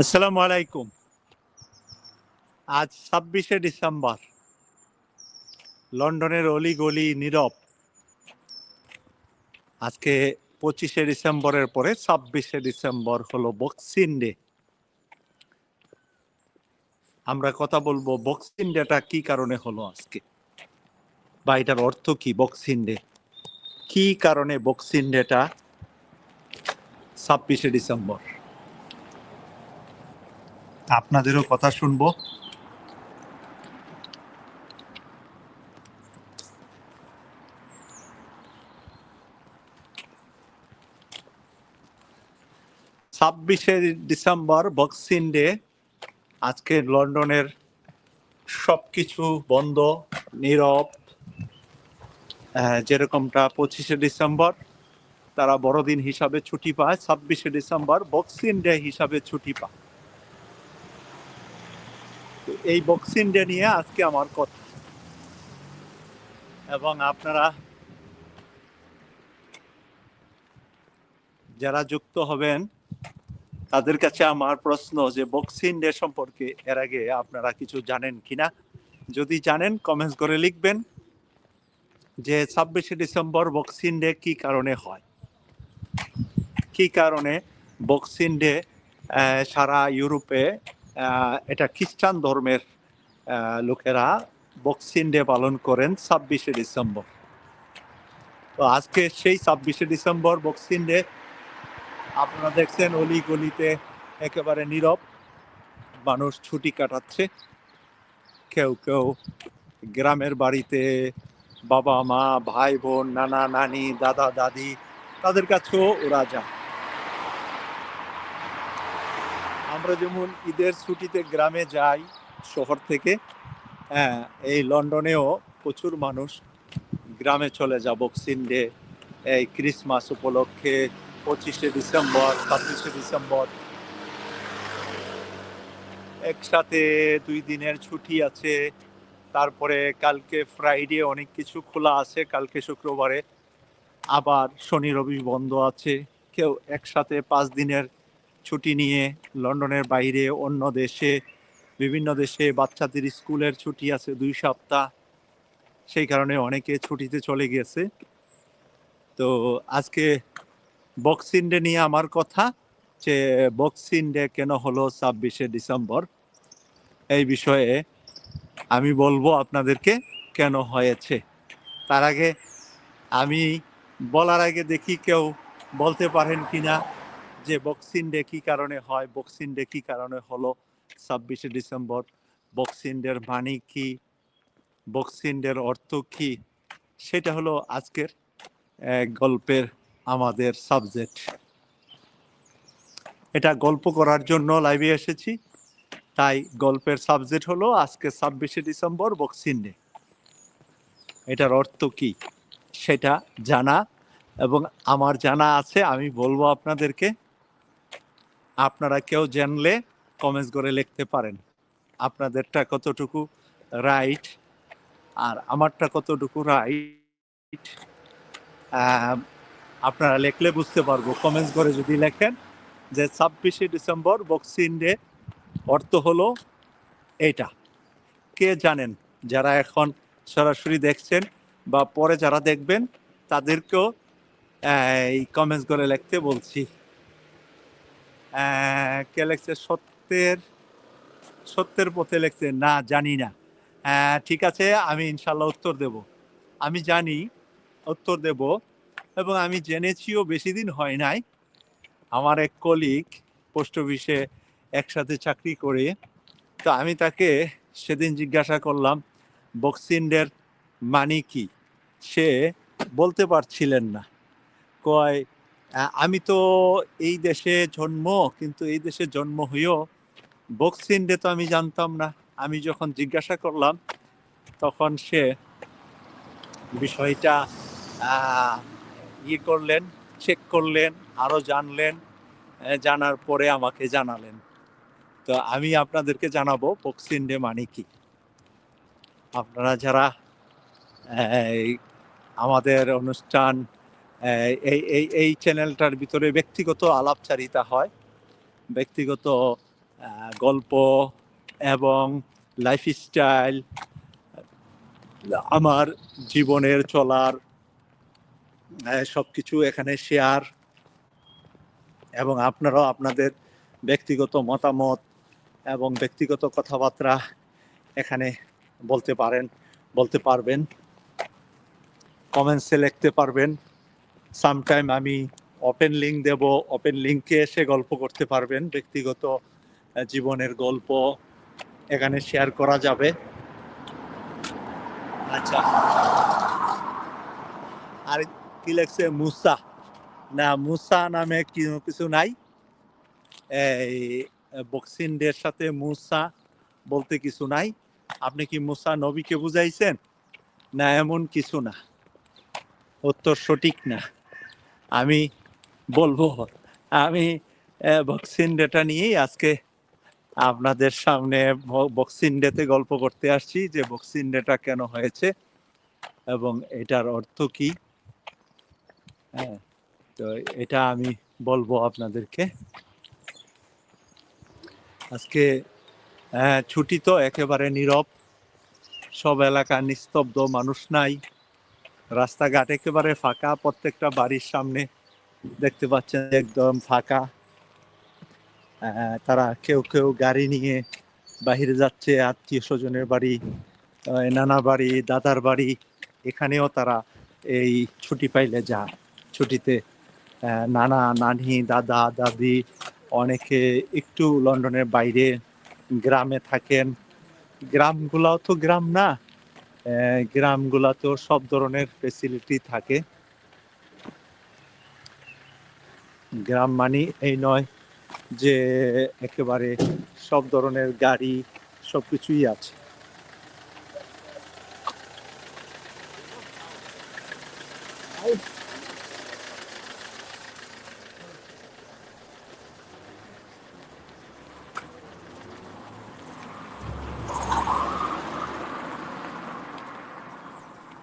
আসসালামু আলাইকুম। আজ ছাব্বিশে ডিসেম্বর। লন্ডনের অলিগলি নীরব। আজকে পঁচিশে ডিসেম্বরের পরে ছাব্বিশে ডিসেম্বর হলো বক্সিং ডে আমরা কথা বলব বক্সিং ডেটা কি কারণে হলো আজকে? বা এটার অর্থ কি বক্সিং ডে কি কারণে বক্সিং ডেটা ছাব্বিশে ডিসেম্বর? আপনাদেরও কথা শুনব। ছাব্বিশে ডিসেম্বর বক্সিং ডে। আজকে লন্ডনের সবকিছু বন্ধ, নীরব। যেরকমটা পঁচিশে ডিসেম্বর, তারা বড়দিন হিসাবে ছুটি পায়। ছাব্বিশে ডিসেম্বর বক্সিং ডে হিসাবে ছুটি পায়। এই বক্সিং ডে নিয়ে আজকে আমার কথা। এবং আপনারা যারা যুক্ত হবেন, তাদের কাছে আমার প্রশ্ন যে বক্সিং ডে সম্পর্কে এর আগে আপনারা কিছু জানেন কিনা? যদি জানেন কমেন্টস করে লিখবেন যে ছাব্বিশে ডিসেম্বর বক্সিং ডে কি কারণে হয়? কি কারণে বক্সিং ডে সারা ইউরোপে এটা খ্রিস্টান ধর্মের লোকেরা বক্সিং ডে পালন করেন ছাব্বিশে ডিসেম্বর। তো আজকে সেই ছাব্বিশে ডিসেম্বর বক্সিং ডে, আপনারা দেখছেন অলি গলিতে একেবারে নীরব, মানুষ ছুটি কাটাচ্ছে। কেউ কেউ গ্রামের বাড়িতে বাবা মা ভাই বোন নানা, নানি, দাদা, দাদি, তাদের কাছেও ওরা যায়। আমরা যেমন ঈদের ছুটিতে গ্রামে যাই, শহর থেকে হ্যাঁ এই লন্ডনেও প্রচুর মানুষ গ্রামে চলে যা বক্সিং ডে এই ক্রিসমাস উপলক্ষে পঁচিশে ডিসেম্বর, ছাব্বিশে ডিসেম্বর। একসাথে দুই দিনের ছুটি আছে, তারপরে কালকে ফ্রাইডে অনেক কিছু খোলা আছে, কালকে শুক্রবারে। আবার শনি রবি বন্ধ আছে, কেউ একসাথে পাঁচ দিনের ছুটি নিয়ে লন্ডনের বাইরে অন্য দেশে, বিভিন্ন দেশে বাচ্চাদের স্কুলের ছুটি আছে দুই সপ্তাহ। সেই কারণে অনেকে ছুটিতে চলে গেছে। তো আজকে বক্সিং ডে নিয়ে আমার কথা, যে বক্সিং ডে কেন হলো ছাব্বিশে ডিসেম্বর, এই বিষয়ে আমি বলব আপনাদেরকে কেন হয়েছে। তার আগে আমি বলার আগে দেখি কেউ বলতে পারেন কিনা। যে বক্সিং ডে কি কারণে হয় বক্সিং ডে কি কারণে হলো, ছাব্বিশে ডিসেম্বর বক্সিং ডের মানে কি বক্সিং ডের অর্থ কি, সেটা হলো আজকের গল্পের আমাদের সাবজেক্ট এটা গল্প করার জন্য লাইভে এসেছি, তাই গল্পের সাবজেক্ট হলো আজকে ছাব্বিশে ডিসেম্বর বক্সিং ডে এটার অর্থ কি, সেটা জানা, এবং আমার জানা আছে, আমি বলব আপনাদেরকে আপনারা কেউ জানলে কমেন্টস করে লিখতে পারেন। আপনাদেরটা কতটুকু রাইট আর আমারটা কতটুকু রাইট আপনারা লিখলে বুঝতে পারব। কমেন্টস করে যদি লেখেন যে ছাব্বিশে ডিসেম্বর বক্সিং ডে অর্থ হলো এটা কে জানেন? যারা এখন সরাসরি দেখছেন বা পরে যারা দেখবেন, তাদেরকেও এই কমেন্টস করে লিখতে বলছি। কে লেখছে? সত্যের সত্যের পথে লেখছে, না, জানি না। ঠিক আছে, আমি ইনশাল্লাহ উত্তর দেব। আমি জানি, উত্তর দেব, এবং আমি জেনেছিও বেশি দিন হয় নাই। আমার এক কলিগ পোস্ট অফিসে একসাথে চাকরি করে, তো আমি তাকে সেদিন জিজ্ঞাসা করলাম, বক্সিন্ডের ডের মানে কি? সে বলতে পারছিলেন না। কয় "আ- আমি তো এই দেশে জন্ম, কিন্তু এই দেশে জন্ম হইও বক্সিং ডে তো আমি জানতাম না। আমি যখন জিজ্ঞাসা করলাম, তখন সে বিষয়টা ইয়ে করলেন চেক করলেন, আরও জানলেন জানার পরে আমাকে জানালেন। তো আমি আপনাদেরকে জানাব বক্সিং ডে মানে কি। আপনারা যারা আমাদের অনুষ্ঠান এই, এই- এই চ্যানেলটার ভিতরে ব্যক্তিগত আলাপচারিতা হয়, ব্যক্তিগত গল্প এবং লাইফস্টাইল আমার জীবনের চলার সব কিছু এখানে শেয়ার এবং আপনারাও আপনাদের ব্যক্তিগত মতামত এবং ব্যক্তিগত কথাবার্তা এখানে বলতে পারেন, বলতে পারবেন। কমেন্টসে লিখতে পারবেন। সামটাইম আমি ওপেন লিঙ্ক দেব ওপেন লিঙ্কে এসে গল্প করতে পারবেন, ব্যক্তিগত জীবনের গল্প এখানে শেয়ার করা যাবে। আচ্ছা। আর কি লেখছে? মুসা। না, মুসা নামে কিছু নাই। এই বক্সিং ডের সাথে মুসা বলতে কিছু নাই। আপনি কি মুসা নবীকে বুঝাইছেন? না, এমন কিছু না। উত্তর সঠিক না। আমি বলব আমি বক্সিং ডেটা নিয়েই আজকে আপনাদের সামনে বক্সিং ডেতে গল্প করতে আসছি যে বক্সিং ডেটা কেন হয়েছে এবং এটার অর্থ কি। হ্যাঁ তো এটা আমি বলব আপনাদেরকে। আজকে আহ, ছুটি তো একেবারে নীরব। সব এলাকা নিস্তব্ধ মানুষ নাই। রাস্তাঘাট একেবারে ফাঁকা, প্রত্যেকটা বাড়ির সামনে দেখতে পাচ্ছেন একদম ফাঁকা। তারা কেউ কেউ গাড়ি নিয়ে বাহিরে যাচ্ছে, আত্মীয় স্বজনের বাড়ি নানা বাড়ি, দাদার বাড়ি, এখানেও তারা এই ছুটি পাইলে যায়। ছুটিতে নানা নানি, দাদা, দাদি, অনেকে একটু লন্ডনের বাইরে গ্রামে থাকেন। গ্রামগুলাও তো গ্রাম না গ্রামগুলাতেও সব ধরনের ফেসিলিটি থাকে। গ্রাম মানি এই নয় যে, একেবারে সব ধরনের গাড়ি সব কিছুই আছে।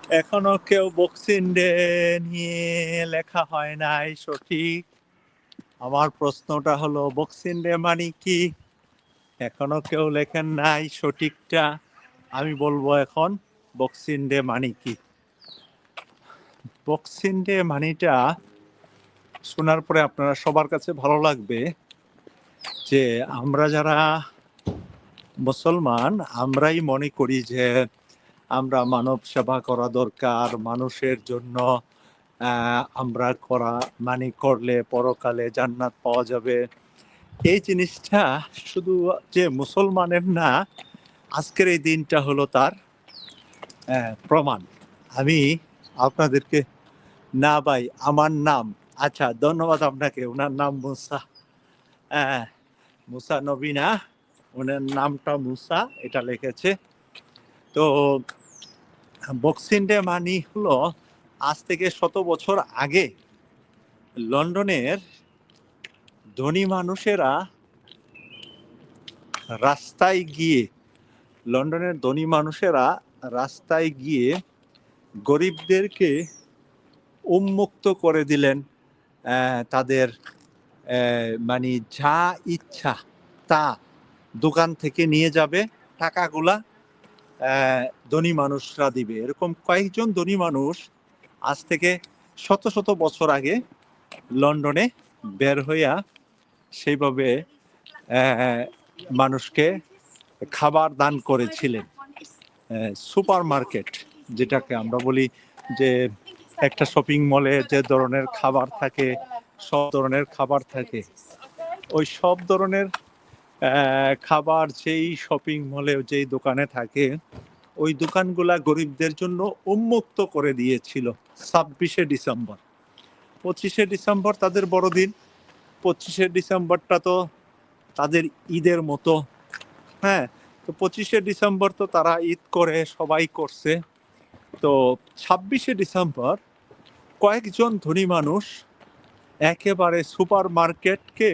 এখনও কেউ বক্সিং ডে নিয়ে লেখা হয় নাই সঠিক। আমার প্রশ্নটা হলো বক্সিং ডে মানে কি? এখনও কেউ লেখেন নাই সঠিকটা। আমি বলব এখন বক্সিং ডে মানে কি? বক্সিং ডে মানিটা শোনার পরে আপনারা সবার কাছে ভালো লাগবে যে আমরা যারা মুসলমান, আমরাই মনে করি যে আমরা মানব সেবা করা দরকার, মানুষের জন্য আমরা করা মানে করলে পরকালে জান্নাত পাওয়া যাবে। এই জিনিসটা শুধু যে মুসলমানের না, আজকের এই দিনটা হলো তার প্রমাণ। আমি আপনাদেরকে না ভাই, আমার নাম আচ্ছা ধন্যবাদ আপনাকে, ওনার নাম মুসা। হ্যাঁ মুসা নবীনা ওনার নামটা মুসা, এটা লিখেছে। তো বক্সিং ডে মানি হলো আজ থেকে শত বছর আগে লন্ডনের ধনী মানুষেরা রাস্তায় গিয়ে, লন্ডনের ধনী মানুষেরা রাস্তায় গিয়ে গরিবদেরকে উন্মুক্ত করে দিলেন তাদের মানে যা ইচ্ছা তা দোকান থেকে নিয়ে যাবে, টাকাগুলা ধনী মানুষরা দিবে। এরকম কয়েকজন ধনী মানুষ আজ থেকে শত শত বছর আগে লন্ডনে বের হইয়া সেইভাবে মানুষকে খাবার দান করেছিলেন। সুপার মার্কেট যেটাকে আমরা বলি যে একটা শপিং মলে যে ধরনের খাবার থাকে, সব ধরনের খাবার থাকে, ওই সব ধরনের খাবার যেই শপিং মলে যেই দোকানে থাকে, ওই দোকানগুলা গরিবদের জন্য উন্মুক্ত করে দিয়েছিল ছাব্বিশে ডিসেম্বর। পঁচিশে ডিসেম্বর তাদের বড়দিন। পঁচিশে ডিসেম্বরটা তো তাদের ঈদের মতো। হ্যাঁ তো পঁচিশে ডিসেম্বর তো তারা ঈদ করে, সবাই করছে। তো ছাব্বিশে ডিসেম্বর কয়েকজন ধনী মানুষ একেবারে সুপার মার্কেটকে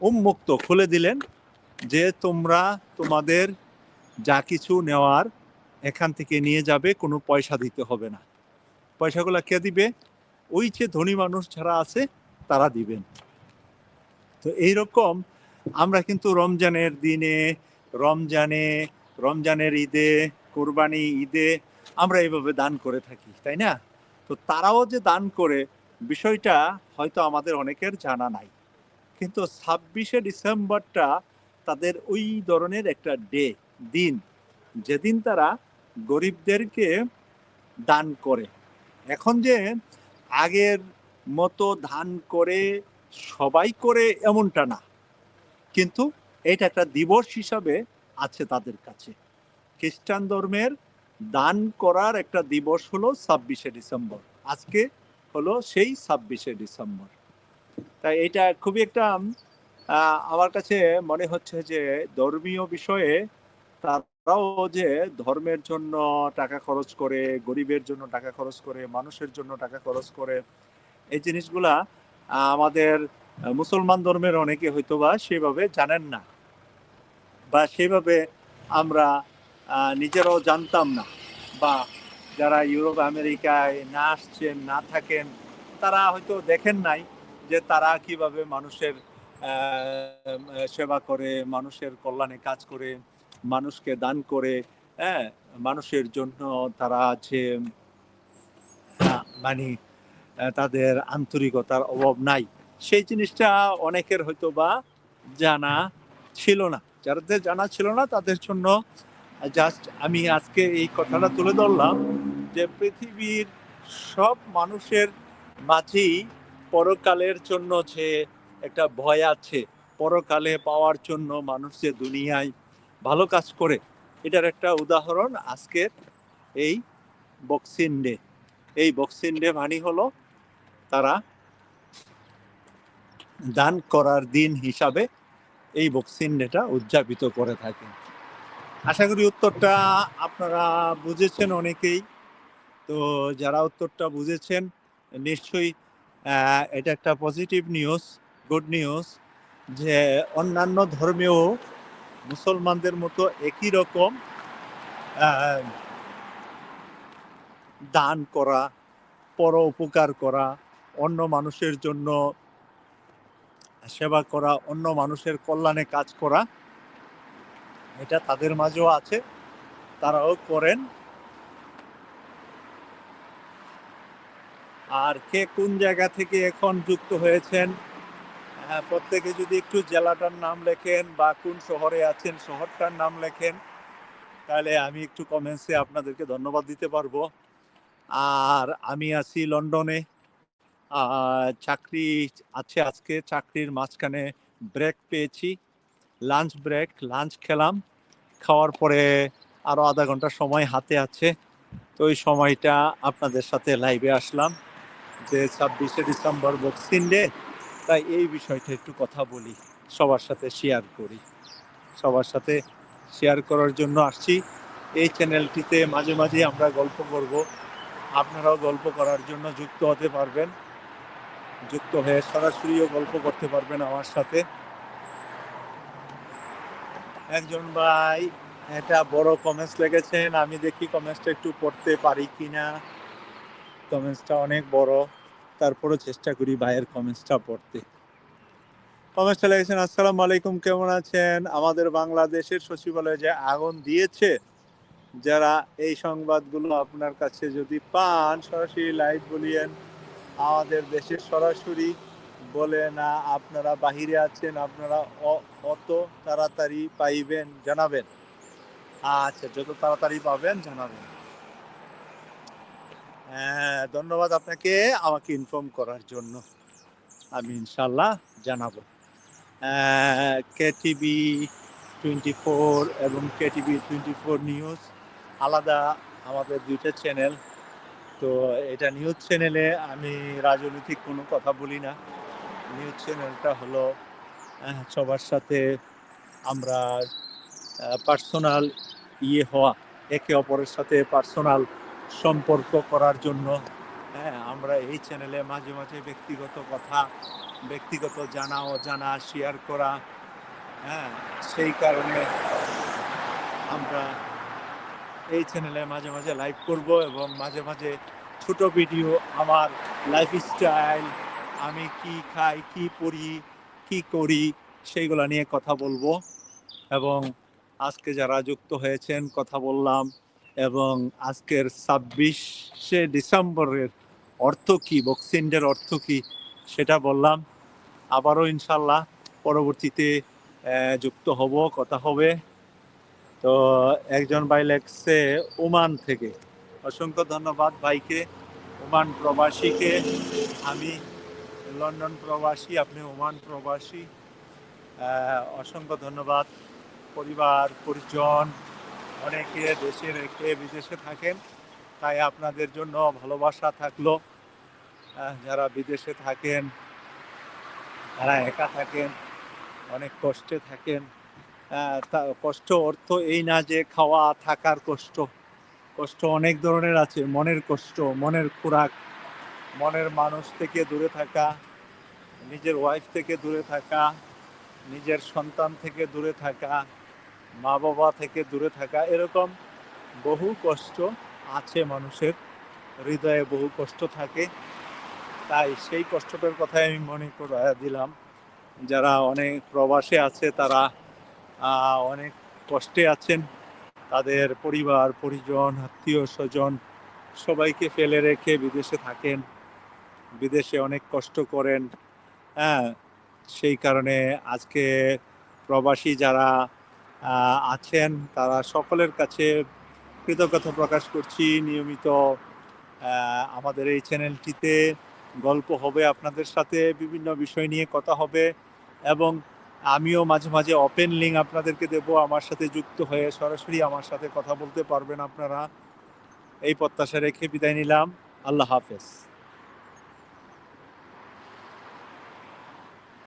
উন্মুক্ত খুলে দিলেন যে তোমরা তোমাদের যা কিছু নেওয়ার এখান থেকে নিয়ে যাবে, কোনো পয়সা দিতে হবে না। পয়সাগুলো কে দিবে? ওই যে ধনী মানুষ যারা আছে, তারা দিবেন। তো এইরকম আমরা কিন্তু রমজানের দিনে, রমজানে, রমজানের ঈদে, কোরবানি ঈদে আমরা এইভাবে দান করে থাকি, তাই না? তো তারাও যে দান করে, বিষয়টা হয়তো আমাদের অনেকের জানা নাই। কিন্তু ছাব্বিশে ডিসেম্বরটা তাদের ওই ধরনের একটা ডে, দিন, যেদিন তারা গরিবদেরকে দান করে। এখন যে আগের মতো দান করে, সবাই করে এমনটা না। কিন্তু এটা একটা দিবস হিসাবে আছে তাদের কাছে। খ্রিস্টান ধর্মের দান করার একটা দিবস হলো ছাব্বিশে ডিসেম্বর। আজকে হলো সেই ছাব্বিশে ডিসেম্বর। তাই এটা খুবই একটা আমার কাছে মনে হচ্ছে যে ধর্মীয় বিষয়ে তারাও যে ধর্মের জন্য টাকা খরচ করে, গরিবের জন্য টাকা খরচ করে, মানুষের জন্য টাকা খরচ করে, এই জিনিসগুলা আমাদের মুসলমান ধর্মের অনেকে হয়তো বা সেভাবে জানেন না বা সেভাবে আমরা নিজেরাও জানতাম না বা যারা ইউরোপ, আমেরিকায় না আসছেন, না থাকেন, তারা হয়তো দেখেন নাই। যে তারা কীভাবে মানুষের সেবা করে মানুষের কল্যাণে কাজ করে মানুষকে দান করে হ্যাঁ মানুষের জন্য তারা আহ, মানে তাদের আন্তরিকতার অভাব নাই। সেই জিনিসটা অনেকের হয়তো বা জানা ছিল না। যাদের জানা ছিল না তাদের জন্য জাস্ট আমি আজকে এই কথাটা তুলে ধরলাম যে পৃথিবীর সব মানুষের মাঝেই পরকালের জন্য যে একটা ভয় আছে, পরকালে পাওয়ার জন্য মানুষ যে দুনিয়ায় ভালো কাজ করে, এটার একটা উদাহরণ আজকের এই বক্সিং ডে এই বক্সিং ডে মানে হলো তারা দান করার দিন হিসাবে এই বক্সিং ডেটা উদযাপিত করে থাকেন আশা করি উত্তরটা আপনারা বুঝেছেন অনেকেই। তো যারা উত্তরটা বুঝেছেন, নিশ্চয়ই এটা একটা পজিটিভ নিউজ গুড নিউজ যে অন্যান্য ধর্মেও মুসলমানদের মতো একই রকম দান করা, পর উপকার করা, অন্য মানুষের জন্য সেবা করা, অন্য মানুষের কল্যাণে কাজ করা, এটা তাদের মাঝেও আছে, তারাও করেন। আর কে কোন জায়গা থেকে এখন যুক্ত হয়েছেন? হ্যাঁ, প্রত্যেকে যদি একটু জেলাটার নাম লেখেন বা কোন শহরে আছেন শহরটার নাম লেখেন তাহলে আমি একটু কমেন্টসে আপনাদেরকে ধন্যবাদ দিতে পারব। আর আমি আছি লন্ডনে। চাকরি আছে আজকে চাকরির মাঝখানে ব্রেক পেয়েছি। লাঞ্চ ব্রেক লাঞ্চ খেলাম। খাওয়ার পরে আরও আধা ঘণ্টা সময় হাতে আছে। তো ওই সময়টা আপনাদের সাথে লাইভে আসলাম। যে ছাব্বিশে ডিসেম্বর বক্সিং ডে তাই এই বিষয়টা একটু কথা বলি, সবার সাথে শেয়ার করি। সবার সাথে শেয়ার করার জন্য আসছি। এই চ্যানেলটিতে মাঝে মাঝে আমরা গল্প করব। আপনারাও গল্প করার জন্য যুক্ত হতে পারবেন। যুক্ত হয়ে সরাসরিও গল্প করতে পারবেন আমার সাথে। একজন ভাই এটা বড় কমেন্টস লেগেছেন আমি দেখি কমেন্টসটা একটু পড়তে পারি কিনা। কমেন্টসটা অনেক বড়। তারপরও চেষ্টা করি ভাইয়ের কমেন্টসটা পড়তে। কমেন্টসটা লেগেছেন আসসালামু আলাইকুম, কেমন আছেন? আমাদের বাংলাদেশের সচিবালয়ে যে আগুন দিয়েছে, যারা এই সংবাদগুলো আপনার কাছে যদি পান, সরাসরি লাইভ বলিয়েন। আমাদের দেশের সরাসরি বলে না, আপনারা বাহিরে আছেন, আপনারা অত তাড়াতাড়ি পাইবেন, জানাবেন। আচ্ছা যত তাড়াতাড়ি পাবেন, জানাবেন। ধন্যবাদ আপনাকে আমাকে ইনফর্ম করার জন্য। আমি ইনশাল্লাহ জানাব। কেটিভি টোয়েন্টি ফোর এবং কেটিভি টোয়েন্টি ফোর নিউজ আলাদা আমাদের দুইটা চ্যানেল তো এটা নিউজ চ্যানেলে আমি রাজনৈতিক কোনো কথা বলি না। নিউজ চ্যানেলটা হলো সবার সাথে আমরা পার্সোনাল ইয়ে হওয়া, একে অপরের সাথে পার্সোনাল সম্পর্ক করার জন্য। হ্যাঁ আমরা এই চ্যানেলে মাঝে মাঝে ব্যক্তিগত কথা, ব্যক্তিগত জানা অজানা শেয়ার করা হ্যাঁ সেই কারণে আমরা এই চ্যানেলে মাঝে মাঝে লাইভ করব এবং মাঝে মাঝে ছোট ভিডিও আমার লাইফ স্টাইল আমি কি খাই, কি পড়ি, কি করি সেইগুলো নিয়ে কথা বলব। এবং আজকে যারা যুক্ত হয়েছেন, কথা বললাম এবং আজকের ছাব্বিশে ডিসেম্বরের অর্থ কি? বক্সিন্ডের অর্থ কি? সেটা বললাম। আবারও ইনশাল্লাহ পরবর্তীতে যুক্ত হব, কথা হবে। তো একজন ভাই লেখছে, ওমান থেকে। অসংখ্য ধন্যবাদ ভাইকে। ওমান প্রবাসীকে। আমি লন্ডন প্রবাসী, আপনি ওমান প্রবাসী। অসংখ্য ধন্যবাদ। পরিবার, পরিজন। অনেকে দেশে রেখে বিদেশে থাকেন, তাই আপনাদের জন্য ভালোবাসা থাকল। যারা বিদেশে থাকেন, যারা একা থাকেন, অনেক কষ্টে থাকেন। কষ্ট অর্থ এই না যে খাওয়া, থাকার কষ্ট। কষ্ট অনেক ধরনের আছে, মনের কষ্ট, মনের খোরাক, মনের মানুষ থেকে দূরে থাকা, নিজের ওয়াইফ থেকে দূরে থাকা, নিজের সন্তান থেকে দূরে থাকা। মা বাবা থেকে দূরে থাকা, এরকম বহু কষ্ট আছে মানুষের। হৃদয়ে বহু কষ্ট থাকে। তাই সেই কষ্টটার কথাই আমি মনে করে দিলাম। যারা অনেক প্রবাসে আছে, তারা অনেক কষ্টে আছেন। তাদের পরিবার, পরিজন, আত্মীয় স্বজন সবাইকে ফেলে রেখে বিদেশে থাকেন। বিদেশে অনেক কষ্ট করেন। হ্যাঁ সেই কারণে আজকে প্রবাসী যারা আছেন, তারা সকলের কাছে কৃতজ্ঞতা প্রকাশ করছি। নিয়মিত আমাদের এই চ্যানেলটিতে গল্প হবে আপনাদের সাথে, বিভিন্ন বিষয় নিয়ে কথা হবে এবং আমিও মাঝে মাঝে ওপেন লিঙ্ক আপনাদেরকে দেব। আমার সাথে যুক্ত হয়ে সরাসরি আমার সাথে কথা বলতে পারবেন আপনারা। এই প্রত্যাশা রেখে বিদায় নিলাম। আল্লাহ হাফেজ।